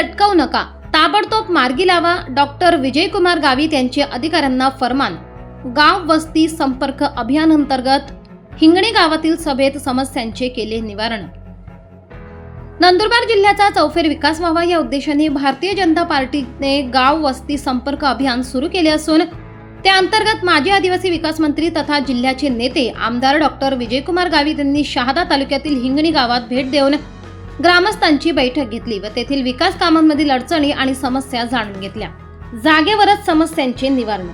लटकवू नका. ताबडतोब मार्गी लावा. डॉक्टर विजयकुमार गावित यांचे अधिकाऱ्यांना फरमान. गाव वस्ती संपर्क अभियान अंतर्गत हिंगणी गावातील सभेत समस्यांचे केले निवारण. नंदुरबार जिल्ह्याचा चौफेर विकास व्हावा या उद्देशाने भारतीय जनता पार्टीने गाव वस्ती संपर्क अभियान सुरू केले असून त्या अंतर्गत माजी आदिवासी विकास मंत्री तथा जिल्ह्याचे नेते आमदार डॉक्टर विजयकुमार गावित यांनी शहादा तालुक्यातील हिंगणी गावात भेट देऊन ग्रामस्थांची बैठक घेतली व तेथील विकास कामांमधील अडचणी आणि समस्या जाणून घेतल्या. जागेवरच समस्यांचे निवारण.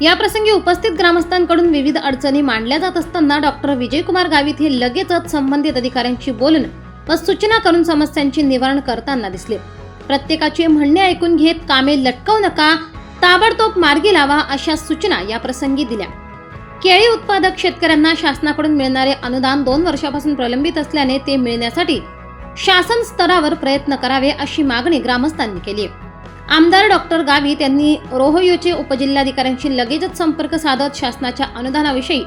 या प्रसंगी उपस्थित ग्रामस्थांकडून विविध अडचणी मांडल्या जात असताना डॉक्टर विजयकुमार गावित हे लगेचच संबंधित अधिकाऱ्यांशी बोलून व सूचना करून समस्यांचे निवारण करताना दिसले. प्रत्येकाचे म्हणणे ऐकून घेत कामे लटकवू नका ताबडतोब मार्गी लावा अशा सूचना या प्रसंगी दिल्या. केळी उत्पादक शेतकऱ्यांना शासनाकडून मिळणारे अनुदान दोन वर्षापासून प्रलंबित असल्याने ते मिळण्यासाठी शासन स्तरावर प्रयत्न करावे अशी मागणी ग्रामस्थांनी केली. आमदार डॉक्टर गावित यांनी रोहयोचे उपजिल्हाधिकाऱ्यांशी लगेचच संपर्क साधत शासनाच्या अनुदानाविषयी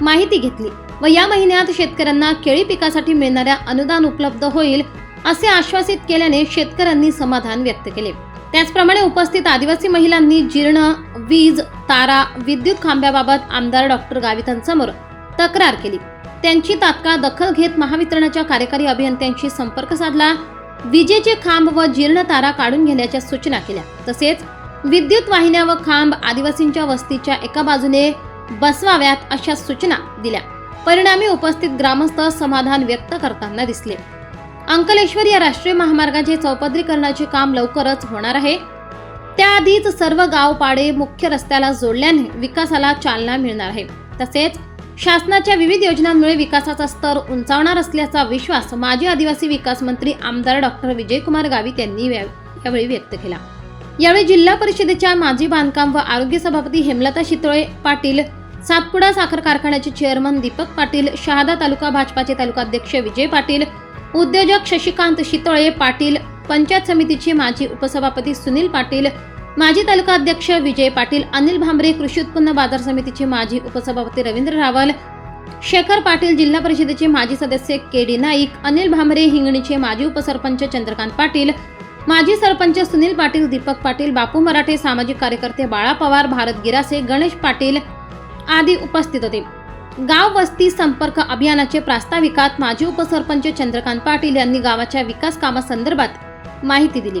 माहिती घेतली व या महिन्यात शेतकऱ्यांना केळी पिकासाठी मिळणाऱ्या अनुदान उपलब्ध होईल असे आश्वासित केल्याने शेतकऱ्यांनी समाधान व्यक्त केले. त्याचप्रमाणे उपस्थित आदिवासी महिलांनी जीर्ण वीज तारा विद्युत खांब्याबाबत आमदार डॉक्टर गावितांसमोर तक्रार केली. त्यांची तात्काळ दखल घेत महावितरणाच्या कार्यकारी अभियंत्यांशी संपर्क साधला. विजेचे खांब व जीर्ण तारा काढून घेण्याच्या सूचना केल्या. तसेच विद्युत वाहिन्या व खांब आदिवासींच्या वस्तीच्या एका बाजूने बसवाव्यात अशा सूचना दिल्या. परिणामी उपस्थित ग्रामस्थ समाधान व्यक्त करताना दिसले. अंकलेश्वर या राष्ट्रीय महामार्गाचे चौपदरीकरणाचे काम लवकरच होणार आहे. त्याआधीच सर्व गावपाडे मुख्य रस्त्याला जोडल्याने विकासाला चालना मिळणार आहे. तसेच शासनाच्या विविध योजनांमुळे विकासाचा स्तर उंचावणार असल्याचा विश्वास माजी आदिवासी विकास मंत्री आमदार डॉक्टर विजयकुमार गावित यांनी यावेळी व्यक्त केला. यावेळी जिल्हा परिषदेच्या माजी बांधकाम व आरोग्य सभापती हेमलता शितोळे पाटील सातपुडा साखर कारखान्याचे चेअरमन दीपक पाटील शहादा तालुका भाजपाचे तालुकाध्यक्ष विजय पाटील उद्योजक शशिकांत शितोळे पाटील पंचायत समितीचे माजी उपसभापती सुनील पाटील माजी तालुका अध्यक्ष विजय पाटील अनिल भांबरे कृषी उत्पन्न बाजार समितीचे माजी उपसभापती रवींद्र रावल शेखर पाटील जिल्हा परिषदेचे माजी सदस्य के डी नाईक अनिल भांबरे हिंगणीचे माजी उपसरपंच चंद्रकांत पाटील माजी सरपंच सुनील पाटील दीपक पाटील बापू मराठे सामाजिक कार्यकर्ते बाळा पवार भारत गिरासे गणेश पाटील आदी उपस्थित होते. गाव वस्ती संपर्क अभियानाचे प्रास्ताविकात माजी उपसरपंच चंद्रकांत पाटील यांनी गावाच्या विकास कामासंदर्भात माहिती दिली.